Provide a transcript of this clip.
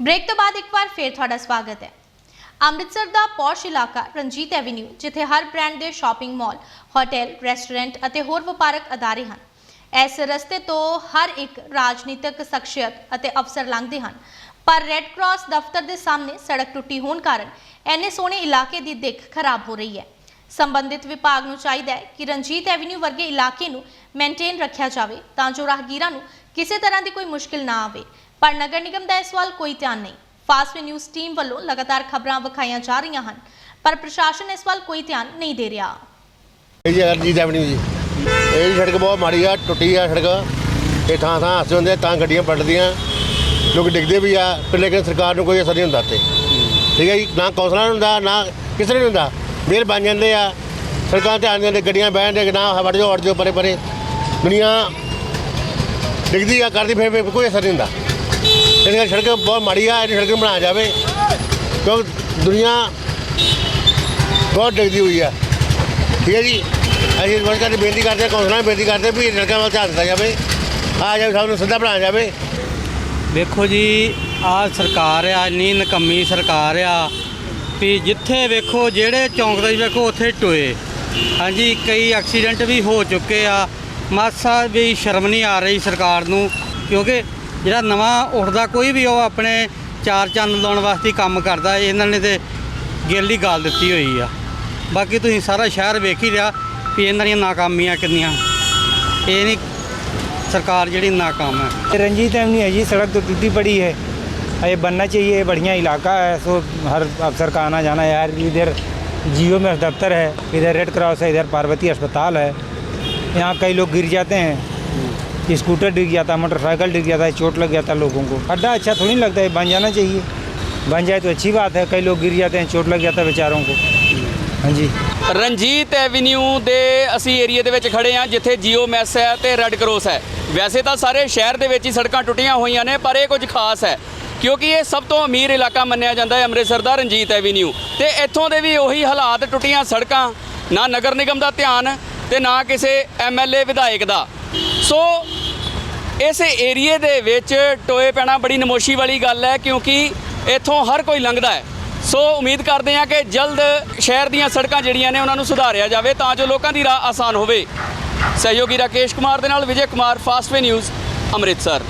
Break ਤੋਂ ਬਾਅਦ ਇੱਕ ਵਾਰ ਫੇਰ ਤੁਹਾਡਾ ਸਵਾਗਤ ਹੈ। ਅੰਮ੍ਰਿਤਸਰ ਦਾ ਪੌਸ਼ ਇਲਾਕਾ ਰਣਜੀਤ ਐਵੀਨਿਊ ਜਿੱਥੇ ਹਰ ਬ੍ਰਾਂਡ ਦੇ ਸ਼ਾਪਿੰਗ ਮਾਲ ਹੋਟਲ ਰੈਸਟੋਰੈਂਟ ਅਤੇ ਹੋਰ ਵਪਾਰਕ ਅਦਾਰੇ ਹਨ। ਇਸ ਰਸਤੇ ਤੋਂ ਹਰ ਇੱਕ ਰਾਜਨੀਤਿਕ ਸ਼ਖਸੀਅਤ ਅਤੇ ਅਫਸਰ ਲੰਘਦੇ ਹਨ। ਪਰ ਰੈੱਡ ਕਰਾਸ ਦਫ਼ਤਰ ਦੇ ਸਾਹਮਣੇ ਸੜਕ ਟੁੱਟੀ ਹੋਣ ਕਾਰਨ ਐਨੇ ਸੋਹਣੇ ਇਲਾਕੇ ਦੀ ਦਿੱਖ ਖਰਾਬ ਹੋ ਰਹੀ ਹੈ। ਸੰਬੰਧਿਤ ਵਿਭਾਗ ਨੂੰ ਚਾਹੀਦਾ ਹੈ ਕਿ ਰਣਜੀਤ ਐਵੀਨਿਊ ਵਰਗੇ ਇਲਾਕੇ ਨੂੰ ਮੇਨਟੇਨ ਰੱਖਿਆ ਜਾਵੇ ਤਾਂ ਜੋ ਰਾਹਗੀਰਾਂ ਨੂੰ ਕਿਸੇ ਤਰ੍ਹਾਂ ਦੀ ਕੋਈ ਮੁਸ਼ਕਿਲ ਨਾ ਆਵੇ। ਪਰ ਨਗਰ ਨਿਗਮ ਦਾ ਇਸ ਵੱਲ ਕੋਈ ਧਿਆਨ ਨਹੀਂ। ਫਾਸਟ ਨਿਊਜ਼ ਟੀਮ ਵੱਲੋਂ ਲਗਾਤਾਰ ਖਬਰਾਂ ਵਿਖਾਈਆਂ ਜਾ ਰਹੀਆਂ ਹਨ, ਪਰ ਪ੍ਰਸ਼ਾਸਨ ਇਸ ਵੱਲ ਕੋਈ ਧਿਆਨ ਨਹੀਂ ਦੇ ਰਿਹਾ। ਇਹ ਜੀ ਅਰਜੀਤ ਐਵਨਿਊ ਜੀ। ਇਹ ਜੀ ਸੜਕ ਬਹੁਤ ਮਾੜੀ ਆ, ਟੁੱਟੀ ਆ ਸੜਕ। ਇਹ ਥਾਂ ਥਾਂ ਹਾਸੇ ਹੁੰਦੇ ਤਾਂ ਗੱਡੀਆਂ ਪਲਟਦੀਆਂ। ਲੋਕ ਡਿੱਗਦੇ ਵੀ ਆ ਪਰ ਲੇਕਿਨ ਸਰਕਾਰ ਨੂੰ ਕੋਈ ਅਸਰ ਨਹੀਂ ਹੁੰਦਾ ਤੇ ਠੀਕ ਹੈ ਜੀ, ਨਾ ਕੌਂਸਲਰ ਹੁੰਦਾ, ਨਾ ਕਿਸੇ ਨੂੰ ਹੁੰਦਾ। ਮੇਲ ਬਣ ਜਾਂਦੇ ਆ ਸੜਕਾਂ ਤੇ ਆਉਂਦੀਆਂ ਨੇ ਗੱਡੀਆਂ ਬਹਿਣ ਦੇ, ਨਾ ਹਟ ਜਾਓ ਹਟ ਜਾਓ, ਪਰੇ ਪਰੇ। ਦੁਨੀਆ ਡਿੱਗਦੀ ਆ, ਕਰਦੀ ਫਿਰ ਕੋਈ ਅਸਰ ਨਹੀਂ ਹੁੰਦਾ। ਇਸ ਸੜਕ ਬਹੁਤ ਮਾੜੀ ਆ ਇਹ ਸੜਕ ਬਣਾਇਆ ਜਾਵੇ। ਕਿਉਂਕਿ ਦੁਨੀਆ ਬਹੁਤ ਡਿੱਗਦੀ ਹੋਈ ਆ। ਠੀਕ ਹੈ ਜੀ? ਅਸੀਂ ਵਰਕਰਾਂ ਦੀ ਬੇਨਤੀ ਕਰਦੇ ਹਾਂ ਕੌਂਸਲਰਾਂ ਨੂੰ ਬੇਨਤੀ ਕਰਦੇ ਹਾਂ ਵੀ ਸੜਕਾਂ ਵੱਲ ਧਿਆਨ ਦਿੱਤਾ ਜਾਵੇ। ਆ ਜਾਵੇ, ਸਭ ਨੂੰ ਸਿੱਧਾ ਬਣਾਇਆ ਜਾਵੇ। ਵੇਖੋ ਜੀ, ਆ ਸਰਕਾਰ ਆ, ਇੰਨੀ ਨਕੰਮੀ ਸਰਕਾਰ ਆ ਵੀ ਜਿੱਥੇ ਵੇਖੋ, ਜਿਹੜੇ ਚੌਂਕ ਦੇ ਵੇਖੋ, ਉੱਥੇ ਟੋਏ। ਹਾਂਜੀ, ਕਈ ਐਕਸੀਡੈਂਟ ਵੀ ਹੋ ਚੁੱਕੇ ਆ। ਮਾਸਾ ਵੀ ਸ਼ਰਮ ਨਹੀਂ ਆ ਰਹੀ ਸਰਕਾਰ ਨੂੰ, ਕਿਉਂਕਿ ਜਿਹੜਾ ਨਵਾਂ ਉੱਠਦਾ ਕੋਈ ਵੀ ਉਹ ਆਪਣੇ ਚਾਰ ਚੰਨ ਲਾਉਣ ਵਾਸਤੇ ਹੀ ਕੰਮ ਕਰਦਾ ਇਹਨਾਂ ਨੇ ਤੇ ਗਿੱਲ ਹੀ ਗਾਲ ਦਿੱਤੀ ਹੋਈ ਆ ਬਾਕੀ ਤੁਸੀਂ ਸਾਰਾ ਸ਼ਹਿਰ ਵੇਖ ਹੀ ਲਿਆ ਵੀ ਇਹਨਾਂ ਦੀਆਂ ਨਾਕਾਮੀਆਂ ਕਿੰਨੀਆਂ ਇਹ ਨਹੀਂ ਸਰਕਾਰ ਜਿਹੜੀ ਨਾਕਾਮ ਹੈ रंजीत एवन्यू है जी सड़क तो टूटी पड़ी है ये बनना चाहिए बढ़िया इलाका है सो हर अफसर का आना जाना है यार इधर जियो में दफ्तर है इधर रेड क्रॉस है इधर पार्वती अस्पताल है यहाँ कई लोग गिर जाते हैं स्कूटर डिग जाता है मोटरसाइकिल डिग जाता है चोट लग जाता है लोगों को अड्डा अच्छा थोड़ी लगता है बन जाना चाहिए बन जाए तो अच्छी बात है कई लोग गिर जाते हैं चोट लग जाता है बेचारों को हाँ जी ਰਣਜੀਤ ਐਵੀਨਿਊ ਦੇ ਅਸੀਂ ਏਰੀਆ ਦੇ ਵਿੱਚ ਖੜੇ ਹਾਂ ਜਿੱਥੇ ਜੀਓ ਮੈਸ ਹੈ ਤੇ ਰੈੱਡ ਕ੍ਰੋਸ ਹੈ ਵੈਸੇ ਤਾਂ ਸਾਰੇ ਸ਼ਹਿਰ ਦੇ ਵਿੱਚ ਹੀ ਸੜਕਾਂ ਟੁੱਟੀਆਂ ਹੋਈਆਂ ਨੇ ਪਰ ਇਹ ਕੁਝ ਖਾਸ ਹੈ ਕਿਉਂਕਿ ਇਹ ਸਭ ਤੋਂ ਅਮੀਰ ਇਲਾਕਾ ਮੰਨਿਆ ਜਾਂਦਾ ਹੈ ਅੰਮ੍ਰਿਤਸਰ ਦਾ ਰਣਜੀਤ ਐਵੀਨਿਊ ਤੇ ਇੱਥੋਂ ਦੇ ਵੀ ਉਹੀ ਹਾਲਾਤ ਟੁੱਟੀਆਂ ਸੜਕਾਂ ਨਾ ਨਗਰ ਨਿਗਮ ਦਾ ਧਿਆਨ ਤੇ ਨਾ ਕਿਸੇ ਐਮਐਲਏ ਵਿਧਾਇਕ ਦਾ ਸੋ ਇਸ ਏਰੀਏ ਦੇ ਵਿੱਚ ਟੋਏ ਪੈਣਾ ਬੜੀ ਨਮੋਸ਼ੀ ਵਾਲੀ ਗੱਲ ਹੈ ਕਿਉਂਕਿ ਇੱਥੋਂ ਹਰ ਕੋਈ ਲੰਘਦਾ ਹੈ। ਸੋ ਉਮੀਦ ਕਰਦੇ ਹਾਂ ਕਿ ਜਲਦ ਸ਼ਹਿਰ ਦੀਆਂ ਸੜਕਾਂ ਜਿਹੜੀਆਂ ਨੇ ਉਹਨਾਂ ਨੂੰ ਸੁਧਾਰਿਆ ਜਾਵੇ ਤਾਂ ਜੋ ਲੋਕਾਂ ਦੀ ਰਾਹ ਆਸਾਨ ਹੋਵੇ। ਸਹਿਯੋਗੀ ਰਾਕੇਸ਼ ਕੁਮਾਰ ਦੇ ਨਾਲ ਵਿਜੇ ਕੁਮਾਰ, ਫਾਸਟਵੇ ਨਿਊਜ਼, ਅੰਮ੍ਰਿਤਸਰ।